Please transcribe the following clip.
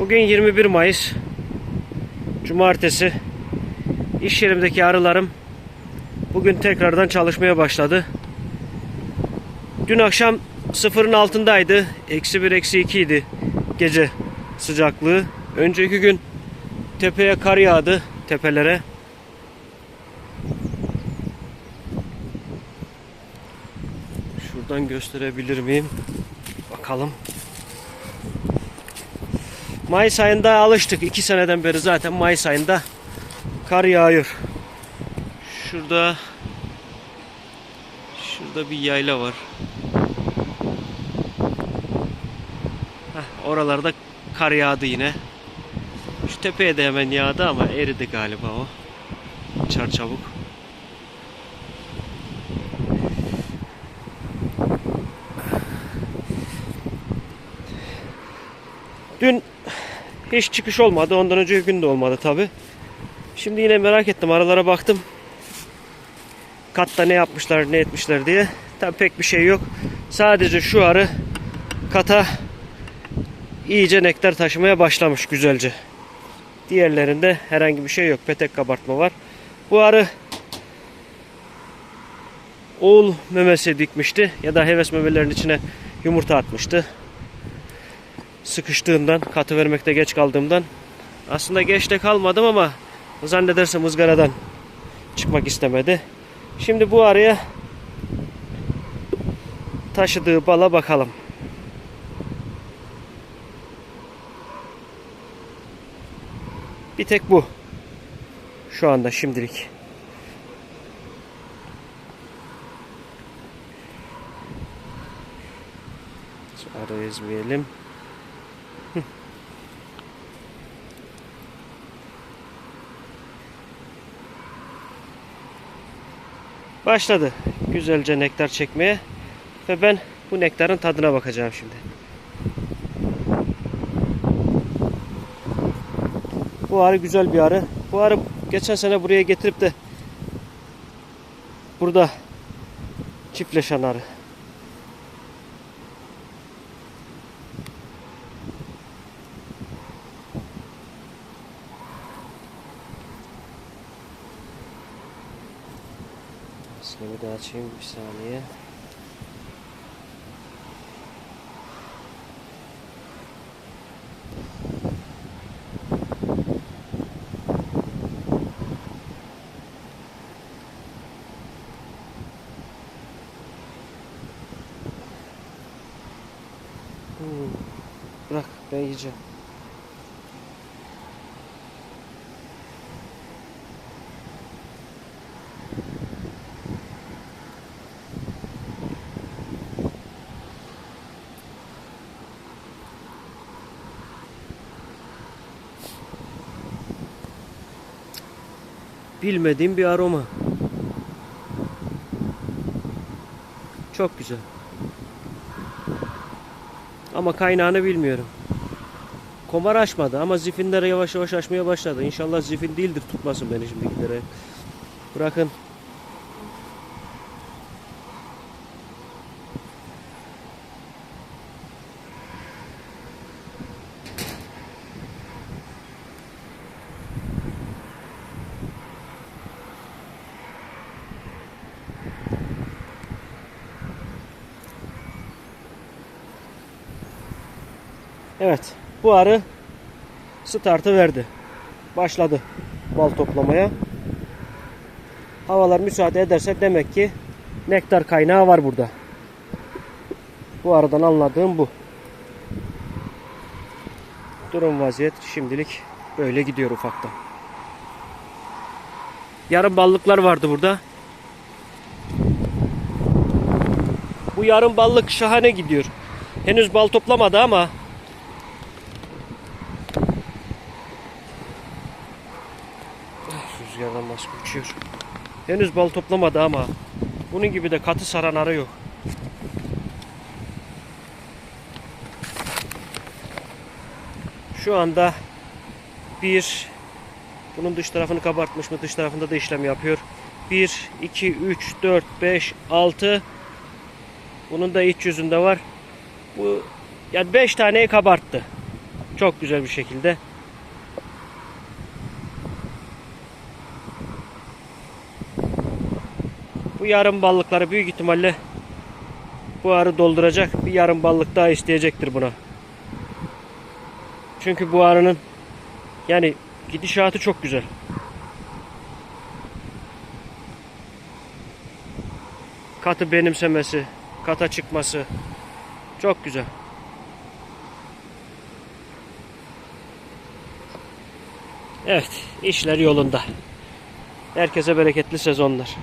Bugün 21 Mayıs Cumartesi İş yerimdeki arılarım bugün tekrardan çalışmaya başladı. Dün akşam sıfırın altındaydı. Eksi 1, eksi 2 idi gece sıcaklığı. Önceki gün tepeye kar yağdı tepelere. Şuradan gösterebilir miyim? Bakalım. Mayıs ayında alıştık. 2 seneden beri zaten Mayıs ayında kar yağıyor. Şurada şurada bir yayla var. Heh, oralarda kar yağdı yine. Şu tepeye de hemen yağdı ama eridi galiba o. Çar çabuk. Dün hiç çıkış olmadı. Ondan önceki gün de olmadı tabi. Şimdi yine merak ettim. Aralara baktım. Katta ne yapmışlar, ne etmişler diye. Tabi pek bir şey yok. Sadece şu arı kata iyice nektar taşımaya başlamış güzelce. Diğerlerinde herhangi bir şey yok. Petek kabartma var. Bu arı oğul memesi dikmişti ya da heves memelerinin içine yumurta atmıştı. Sıkıştığımdan, katı vermekte geç kaldığımdan. Aslında geç de kalmadım ama zannedersem ızgaradan çıkmak istemedi. Şimdi bu araya taşıdığı bala bakalım. Bir tek bu. Şu anda şimdilik. Arayı ezmeyelim. Başladı güzelce nektar çekmeye ve ben bu nektarın tadına bakacağım şimdi. Bu arı güzel bir arı. Bu arı geçen sene buraya getirip de burada çiftleşen arı. Maskemi de açayım bir saniye. Hmm, Bırak ben yiyeceğim. Bilmediğim bir aroma. Çok güzel. Ama kaynağını bilmiyorum. Komar açmadı ama zifinler yavaş yavaş açmaya başladı. İnşallah zifin değildir tutmasın beni şimdikilere. Bırakın. Evet. Bu arı startı verdi. Başladı bal toplamaya. Havalar müsaade ederse demek ki nektar kaynağı var burada. Bu aradan anladığım bu. Durum vaziyet şimdilik böyle gidiyor ufaktan. Yarın ballıklar vardı burada. Bu yarın ballık şahane gidiyor. Henüz bal toplamadı ama Rüzgardan baskı uçuyor. Henüz bal toplamadı ama bunun gibi de katı saran arı yok. Şu anda bir bunun dış tarafını kabartmış mı dış tarafında da işlem yapıyor. 1, 2, 3, 4, 5, 6 bunun da iç yüzünde var. Bu yani 5 taneyi kabarttı. Çok güzel bir şekilde. Bu yarım balıkları büyük ihtimalle bu arı dolduracak. Bir yarım balık daha isteyecektir buna. Çünkü bu arının yani gidişatı çok güzel. Katı benimsemesi, kata çıkması çok güzel. Evet, işler yolunda. Herkese bereketli sezonlar.